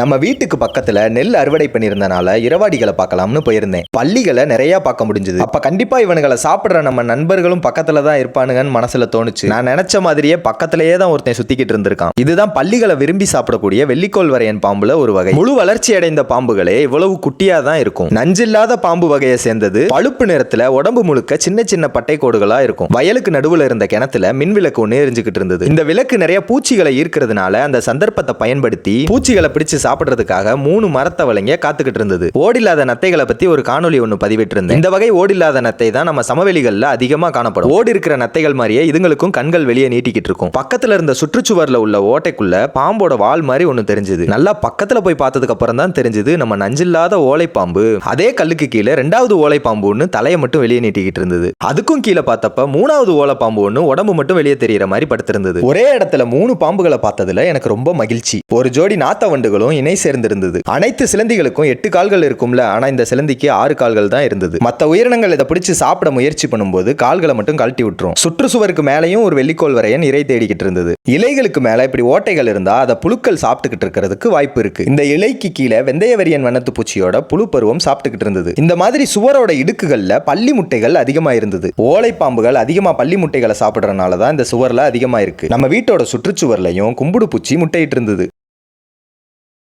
நம்ம வீட்டுக்கு பக்கத்துல நெல் அறுவடை பண்ணியிருந்தனால இரவாடிகளை பார்க்கலாம்னு போயிருந்தேன். பள்ளிகளை நிறைய பார்க்க முடிஞ்சது. அப்ப கண்டிப்பா இவனுங்களை சாப்பிடுற நம்ம நண்பர்களும் பக்கத்துல தான் இருப்பானுங்கன்னு மனசுல தோணுச்சு. நான் நினைச்ச மாதிரியே பக்கத்திலேயே தான் ஒருத்தன் சுத்திக்கிட்டு இருந்திருக்கான். இதுதான் பள்ளிகளை விரும்பி சாப்பிடக்கூடிய வெள்ளிக்கோள் வரையன் பாம்புல ஒரு வகை. முழு வளர்ச்சி அடைந்த பாம்புகளே இவ்வளவு குட்டியா தான் இருக்கும். நஞ்சில்லாத பாம்பு வகையை சேர்ந்தது பழுப்பு நிறத்துல உடம்பு முழுக்க சின்ன சின்ன பட்டை கோடுகளா இருக்கும். வயலுக்கு நடுவுல இருந்த கிணத்துல மின் விளக்கு ஒன்று எரிஞ்சுக்கிட்டு இருந்தது. இந்த விளக்கு நிறைய பூச்சிகளை ஈர்க்கிறதுனால அந்த சந்தர்ப்பத்தை பயன்படுத்தி பூச்சிகளை பிடிச்சு சாப்பிடுறதுக்காக மூணு மரத்தவளைங்க காத்துக்கிட்டு இருந்தது. ஓடில்லாத நத்தைகளை பத்தி ஒரு காணொலி ஒன்று பதிவிட்டிருந்தேன். இந்த வகை ஓடில்லாத நத்தை தான் நம்ம சமவெளிகளில் அதிகமாக காணப்படும். ஓடி இருக்கிற நத்தைகள் மாதிரியே இதுங்களுக்கும் கண்கள் வெளியே நீட்டிக்கிட்டு இருக்கும். பக்கத்துல இருந்த சுற்றுச்சுவரில் உள்ள ஓட்டைக்குள்ள பாம்போட வால் மாதிரி ஒன்று தெரிஞ்சது. நல்லா பக்கத்துல போய் பார்த்ததுக்கு அப்புறம் தான் தெரிஞ்சது நம்ம நஞ்சில்லாத ஓலை பாம்பு அதே கல்லுக்கு கீழே ரெண்டாவது ஓலை பாம்பு ஒன்று தலையை மட்டும் வெளியே நீட்டிக்கிட்டு இருந்தது. அதுக்கும் கீழே பார்த்தப்ப மூணாவது ஓலை பாம்பு ஒன்று உடம்பு மட்டும் வெளியே தெரியற மாதிரி படுத்திருந்தது. ஒரே இடத்துல மூணு பாம்புகளை பார்த்ததுல எனக்கு ரொம்ப மகிழ்ச்சி. ஒரு ஜோடி நாத்த வண்டுகளும் இணை சேர்ந்திருந்தது. அனைத்து சிலந்திகளுக்கும் எட்டு கால்கள் இருக்கும்ல ஆனா இந்த சிலந்திக்கு ஆறு கால்கள் தான் இருந்தது. மற்ற உயிரினங்கள் இதை பிடிச்சு சாப்பிட முயற்சி பண்ணும்போது கால்களை மட்டும் கழட்டி விட்டுரும். சுற்றுச்சுவருக்கு மேலேயும் ஒரு வெள்ளிக்கோள் வரையன் இறை தேடிக்கிட்டு இருந்தது. இலைகளுக்கு மேல இப்படி ஓட்டைகள் இருந்தா அதை புழுக்கள் சாப்பிட்டுக்கிட்டு இருக்கிறதுக்கு வாய்ப்பு இருக்கு. இந்த இலைக்கு கீழே வெந்தயவரியன் வண்ணத்து பூச்சியோட புழு பருவம் சாப்பிட்டுக்கிட்டு இருந்தது. இந்த மாதிரி சுவரோட இடுக்குகள்ல பள்ளி முட்டைகள் அதிகமா இருந்தது. ஓலை பாம்புகள் அதிகமா பள்ளி முட்டைகளை சாப்பிடுறதுனால தான் இந்த சுவர்ல அதிகமா இருக்கு. நம்ம வீட்டோட சுற்றுச்சுவர்லையும் கும்புடு பூச்சி முட்டையிட்டு இருந்தது.